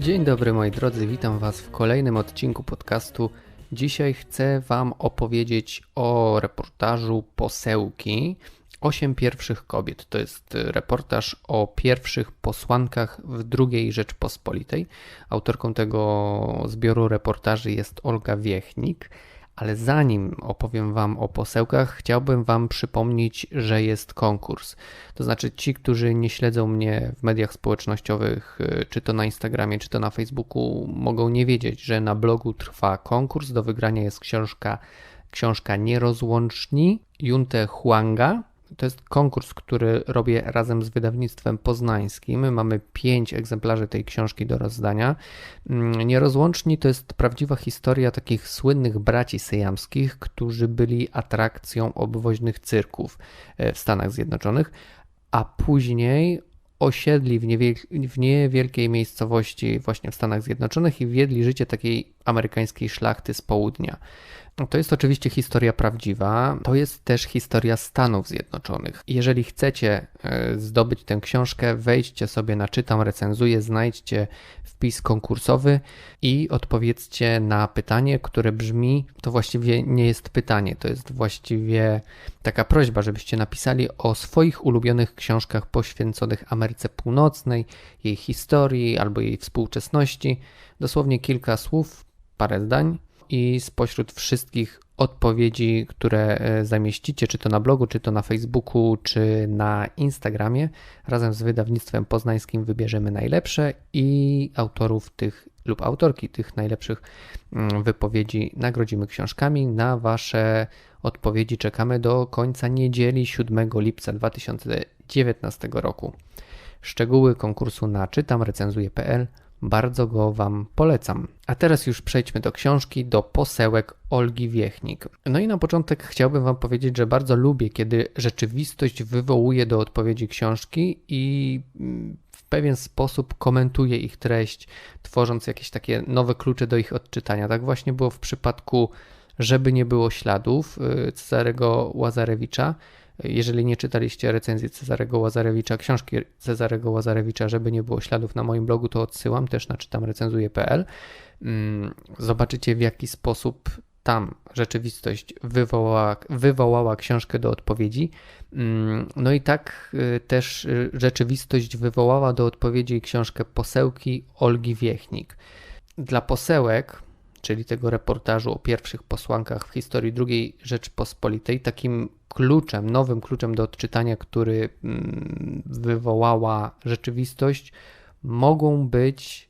Dzień dobry moi drodzy, witam Was w kolejnym odcinku podcastu. Dzisiaj chcę Wam opowiedzieć o reportażu Posełki. Osiem pierwszych kobiet. To jest reportaż o pierwszych posłankach w II Rzeczpospolitej. Autorką tego zbioru reportaży jest Olga Wiechnik. Ale zanim opowiem Wam o posełkach, chciałbym Wam przypomnieć, że jest konkurs. To znaczy, ci, którzy nie śledzą mnie w mediach społecznościowych, y, czy to na Instagramie, czy to na Facebooku, mogą nie wiedzieć, że na blogu trwa konkurs. Do wygrania jest książka, książka Nierozłączni Junte Huanga to jest konkurs, który robię razem z wydawnictwem poznańskim. Mamy pięć egzemplarzy tej książki do rozdania. Mm, Nierozłączni to jest prawdziwa historia takich słynnych braci syjamskich, którzy byli atrakcją obwoźnych cyrków e, w Stanach Zjednoczonych, a później osiedli w, w niewielkiej miejscowości właśnie w Stanach Zjednoczonych i wiedli życie takiej amerykańskiej szlachty z południa. To jest oczywiście historia prawdziwa, to jest też historia Stanów Zjednoczonych. Jeżeli chcecie e, zdobyć tę książkę, wejdźcie sobie na Czytam, recenzuję, znajdźcie wpis konkursowy i odpowiedzcie na pytanie, które brzmi, to właściwie nie jest pytanie, to jest właściwie taka prośba, żebyście napisali o swoich ulubionych książkach poświęconych Ameryce Północnej, jej historii albo jej współczesności. Dosłownie kilka słów, parę zdań i spośród wszystkich odpowiedzi, które e, zamieścicie, czy to na blogu, czy to na Facebooku, czy na Instagramie, razem z wydawnictwem poznańskim wybierzemy najlepsze i autorów tych lub autorki tych najlepszych mm, wypowiedzi nagrodzimy książkami. Na Wasze odpowiedzi czekamy do końca niedzieli 7 lipca 2019 roku. Szczegóły konkursu na czytamrecenzuję.pl bardzo go Wam polecam. A teraz już przejdźmy do książki, do posełek Olgi Wiechnik. No i na początek chciałbym Wam powiedzieć, że bardzo lubię, kiedy rzeczywistość wywołuje do odpowiedzi książki i mm, w pewien sposób komentuje ich treść, tworząc jakieś takie nowe klucze do ich odczytania. Tak właśnie było w przypadku Żeby nie było śladów y, Cezarego Łazarewicza. Jeżeli nie czytaliście recenzji Cezarego Łazarewicza, książki Cezarego Łazarewicza, żeby nie było śladów na moim blogu, to odsyłam też na czytamrecenzuje.pl. Mm, zobaczycie w jaki sposób tam rzeczywistość wywołała, wywołała książkę do odpowiedzi. Mm, no i tak y, też y, rzeczywistość wywołała do odpowiedzi książkę Posełki Olgi Wiechnik. Dla posełek czyli tego reportażu o pierwszych posłankach w historii II Rzeczpospolitej, takim kluczem, nowym kluczem do odczytania, który mm, wywołała rzeczywistość, mogą być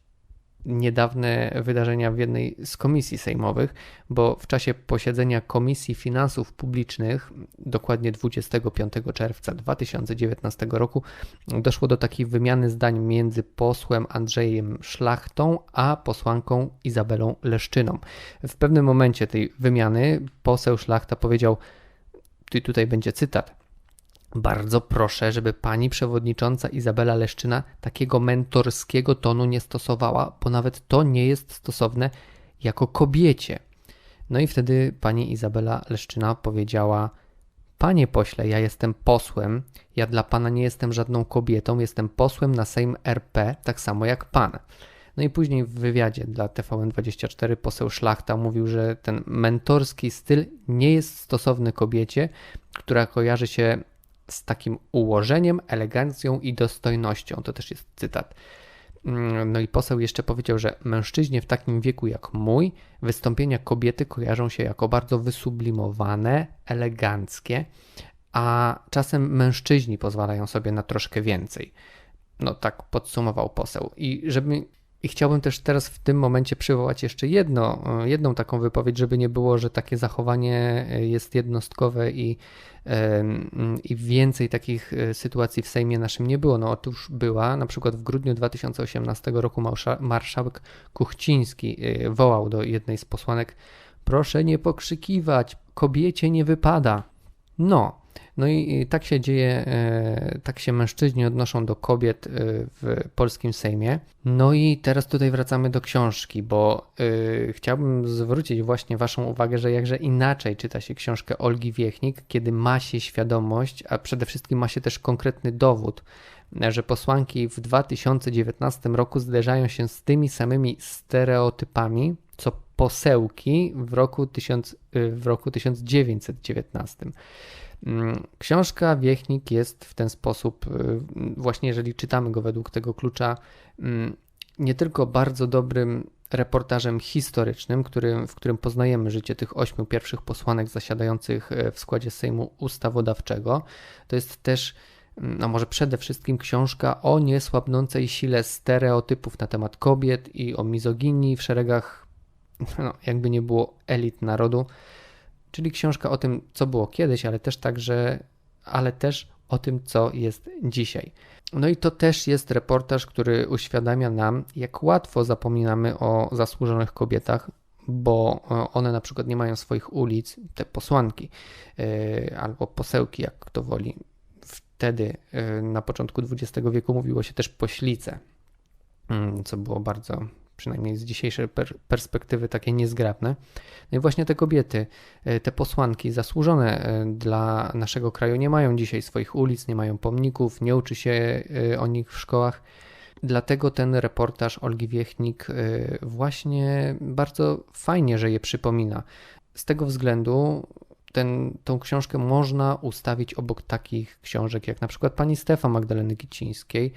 niedawne wydarzenia w jednej z komisji sejmowych, bo w czasie posiedzenia Komisji Finansów Publicznych, dokładnie 25 czerwca 2019 roku, doszło do takiej wymiany zdań między posłem Andrzejem Szlachtą a posłanką Izabelą Leszczyną. W pewnym momencie tej wymiany poseł Szlachta powiedział, tutaj będzie cytat, bardzo proszę, żeby pani przewodnicząca Izabela Leszczyna takiego mentorskiego tonu nie stosowała, bo nawet to nie jest stosowne jako kobiecie. No i wtedy pani Izabela Leszczyna powiedziała: Panie pośle, ja jestem posłem, ja dla pana nie jestem żadną kobietą, jestem posłem na Sejm RP, tak samo jak pan. No i później w wywiadzie dla TVN24 poseł Szlachta mówił, że ten mentorski styl nie jest stosowny kobiecie, która kojarzy się z takim ułożeniem, elegancją i dostojnością. To też jest cytat. Mm, no i poseł jeszcze powiedział, że mężczyźnie w takim wieku jak mój, wystąpienia kobiety kojarzą się jako bardzo wysublimowane, eleganckie, a czasem mężczyźni pozwalają sobie na troszkę więcej. No tak podsumował poseł. I żeby i chciałbym też teraz w tym momencie przywołać jeszcze jedno, jedną taką wypowiedź, żeby nie było, że takie zachowanie jest jednostkowe i, i więcej takich e, sytuacji w Sejmie naszym nie było. No otóż była, na przykład w grudniu 2018 roku marszałek Kuchciński e, wołał do jednej z posłanek: Proszę nie pokrzykiwać, kobiecie nie wypada. No, no i tak się dzieje, e, tak się mężczyźni odnoszą do kobiet e, w polskim Sejmie. No i teraz tutaj wracamy do książki, bo e, chciałbym zwrócić właśnie Waszą uwagę, że jakże inaczej czyta się książkę Olgi Wiechnik, kiedy ma się świadomość, a przede wszystkim ma się też konkretny dowód że posłanki w 2019 roku zderzają się z tymi samymi stereotypami, posełki w roku, 1000, w roku 1919. Mm, książka Wiechnik jest w ten sposób, y, właśnie jeżeli czytamy go według tego klucza, mm, nie tylko bardzo dobrym reportażem historycznym, którym, w którym poznajemy życie tych ośmiu pierwszych posłanek zasiadających e, w składzie Sejmu Ustawodawczego, to jest też, mm, no może przede wszystkim książka o niesłabnącej sile stereotypów na temat kobiet i o mizoginii w szeregach, no, jakby nie było elit narodu, czyli książka o tym, co było kiedyś, ale też także, ale też o tym, co jest dzisiaj. No i to też jest reportaż, który uświadamia nam, jak łatwo zapominamy o zasłużonych kobietach, bo e, one na przykład nie mają swoich ulic, te posłanki yy, albo posełki, jak kto woli. Wtedy yy, na początku XX wieku mówiło się też poślice, yy, co było bardzo przynajmniej z dzisiejszej per perspektywy takie niezgrabne. No i właśnie te kobiety, e, te posłanki zasłużone e, dla naszego kraju nie mają dzisiaj swoich ulic, nie mają pomników, nie uczy się e, o nich w szkołach. Dlatego ten reportaż Olgi Wiechnik właśnie bardzo fajnie, że je przypomina. Z tego względu ten, tą książkę można ustawić obok takich książek jak na przykład Pani Stefa Magdaleny Kicińskiej,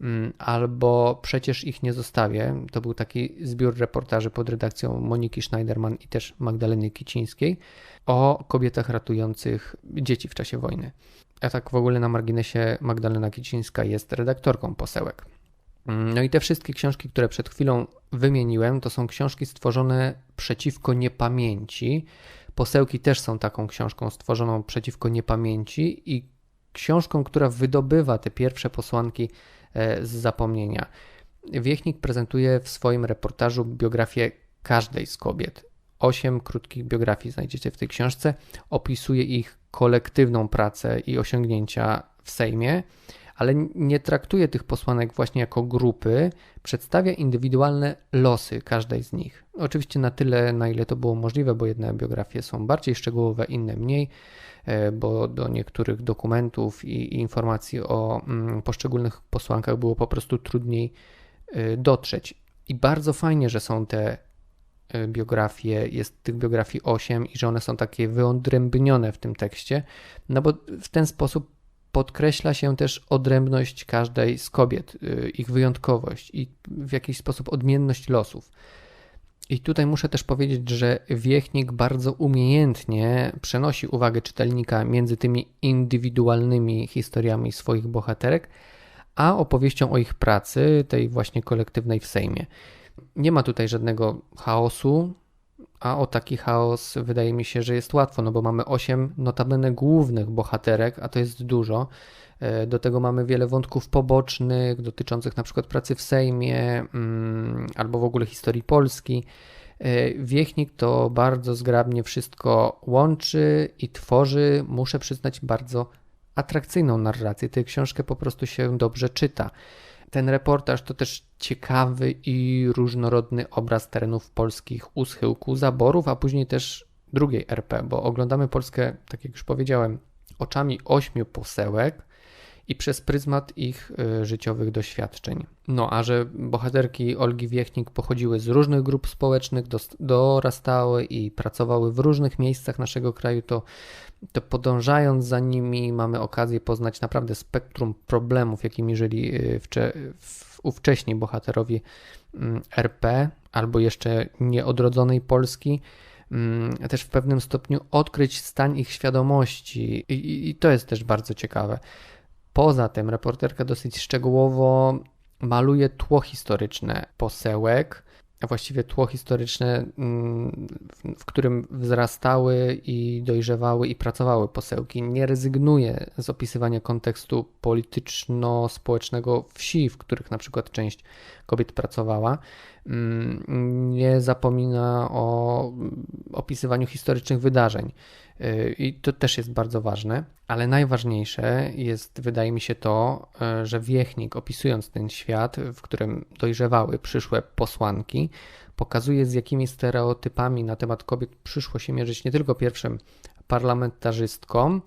Mm, albo Przecież ich nie zostawię. To był taki zbiór reportaży pod redakcją Moniki Schneiderman i też Magdaleny Kicińskiej o kobietach ratujących dzieci w czasie wojny. A tak w ogóle na marginesie Magdalena Kicińska jest redaktorką posełek. Mm, no i te wszystkie książki, które przed chwilą wymieniłem, to są książki stworzone przeciwko niepamięci. Posełki też są taką książką stworzoną przeciwko niepamięci i książką, która wydobywa te pierwsze posłanki E, z zapomnienia. Wiechnik prezentuje w swoim reportażu biografię każdej z kobiet. Osiem krótkich biografii znajdziecie w tej książce. Opisuje ich kolektywną pracę i osiągnięcia w Sejmie, ale nie traktuje tych posłanek właśnie jako grupy, przedstawia indywidualne losy każdej z nich. Oczywiście na tyle, na ile to było możliwe, bo jedne biografie są bardziej szczegółowe, inne mniej. E, bo do niektórych dokumentów i informacji o mm, poszczególnych posłankach było po prostu trudniej e, dotrzeć. I bardzo fajnie, że są te e, biografie, jest tych biografii 8 i że one są takie wyodrębnione w tym tekście, no bo w ten sposób podkreśla się też odrębność każdej z kobiet, ich wyjątkowość i w jakiś sposób odmienność losów. I tutaj muszę też powiedzieć, że Wiechnik bardzo umiejętnie przenosi uwagę czytelnika między tymi indywidualnymi historiami swoich bohaterek, a opowieścią o ich pracy, tej właśnie kolektywnej w Sejmie. Nie ma tutaj żadnego chaosu, a o taki chaos wydaje mi się, że jest łatwo, no bo mamy osiem notabene głównych bohaterek, a to jest dużo. E, do tego mamy wiele wątków pobocznych dotyczących na przykład pracy w Sejmie mm, albo w ogóle historii Polski. E, Wiechnik to bardzo zgrabnie wszystko łączy i tworzy, muszę przyznać, bardzo atrakcyjną narrację. Tę książkę po prostu się dobrze czyta. Ten reportaż to też ciekawy i różnorodny obraz terenów polskich u schyłku zaborów, a później też drugiej RP, bo oglądamy Polskę, tak jak już powiedziałem, oczami ośmiu posełek, i przez pryzmat ich y, życiowych doświadczeń. No a że bohaterki Olgi Wiechnik pochodziły z różnych grup społecznych, dorastały i pracowały w różnych miejscach naszego kraju, to, to podążając za nimi mamy okazję poznać naprawdę spektrum problemów, jakimi żyli y, wcze, ówcześni bohaterowie mm, RP albo jeszcze nieodrodzonej Polski mm, też w pewnym stopniu odkryć stan ich świadomości, I, i, to jest też bardzo ciekawe. Poza tym reporterka dosyć szczegółowo maluje tło historyczne posełek, a właściwie tło historyczne, mm, w którym wzrastały i dojrzewały i pracowały posełki. Nie rezygnuje z opisywania kontekstu polityczno-społecznego wsi, w których na przykład część kobiet pracowała. Mm, nie zapomina o opisywaniu historycznych wydarzeń. Y, I to też jest bardzo ważne, ale najważniejsze jest, wydaje mi się, to, y, że Wiechnik, opisując ten świat, w którym dojrzewały przyszłe posłanki, pokazuje, z jakimi stereotypami na temat kobiet przyszło się mierzyć nie tylko pierwszym parlamentarzystkom,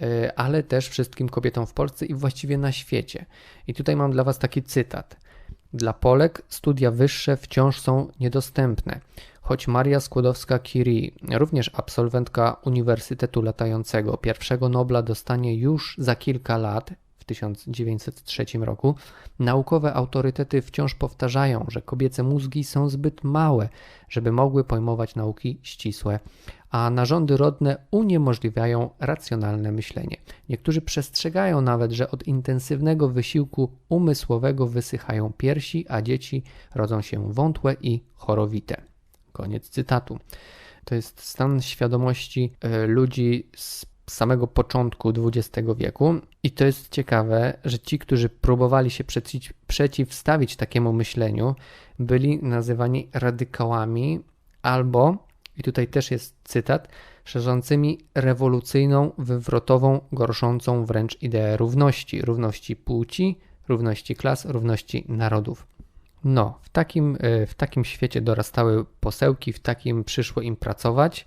e, ale też wszystkim kobietom w Polsce i właściwie na świecie. I tutaj mam dla Was taki cytat. Dla Polek studia wyższe wciąż są niedostępne. Choć Maria Skłodowska-Curie, również absolwentka Uniwersytetu Latającego, pierwszego Nobla dostanie już za kilka lat, 1903 roku, naukowe autorytety wciąż powtarzają, że kobiece mózgi są zbyt małe, żeby mogły pojmować nauki ścisłe, a narządy rodne uniemożliwiają racjonalne myślenie. Niektórzy przestrzegają nawet, że od intensywnego wysiłku umysłowego wysychają piersi, a dzieci rodzą się wątłe i chorowite. Koniec cytatu. To jest stan świadomości e, ludzi z samego początku XX wieku. I to jest ciekawe, że ci, którzy próbowali się przeciw, przeciwstawić takiemu myśleniu, byli nazywani radykałami albo, i tutaj też jest cytat, szerzącymi rewolucyjną, wywrotową, gorszącą wręcz ideę równości, równości płci, równości klas, równości narodów. No, w takim, e, w takim świecie dorastały posełki, w takim przyszło im pracować.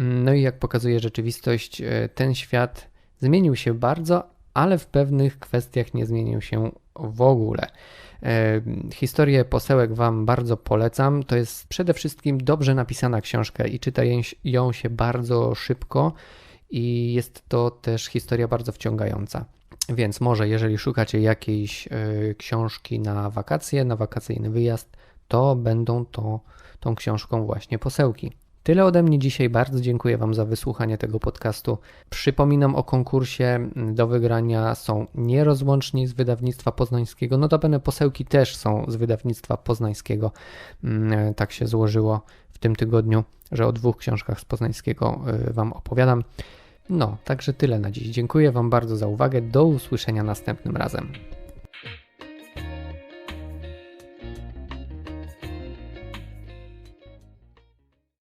No i jak pokazuje rzeczywistość, e, ten świat zmienił się bardzo, ale w pewnych kwestiach nie zmienił się w ogóle. E, historię posełek Wam bardzo polecam. To jest przede wszystkim dobrze napisana książka i czyta ją się bardzo szybko, i jest to też historia bardzo wciągająca. Więc może, jeżeli szukacie jakiejś y, książki na wakacje, na wakacyjny wyjazd, to będą to tą książką właśnie posełki. Tyle ode mnie dzisiaj. Bardzo dziękuję Wam za wysłuchanie tego podcastu. Przypominam o konkursie do wygrania. Są nierozłączni z wydawnictwa poznańskiego. Notabene posełki też są z wydawnictwa poznańskiego. Mm, tak się złożyło w tym tygodniu, że o dwóch książkach z poznańskiego y, Wam opowiadam. No, także tyle na dziś. Dziękuję Wam bardzo za uwagę. Do usłyszenia następnym razem.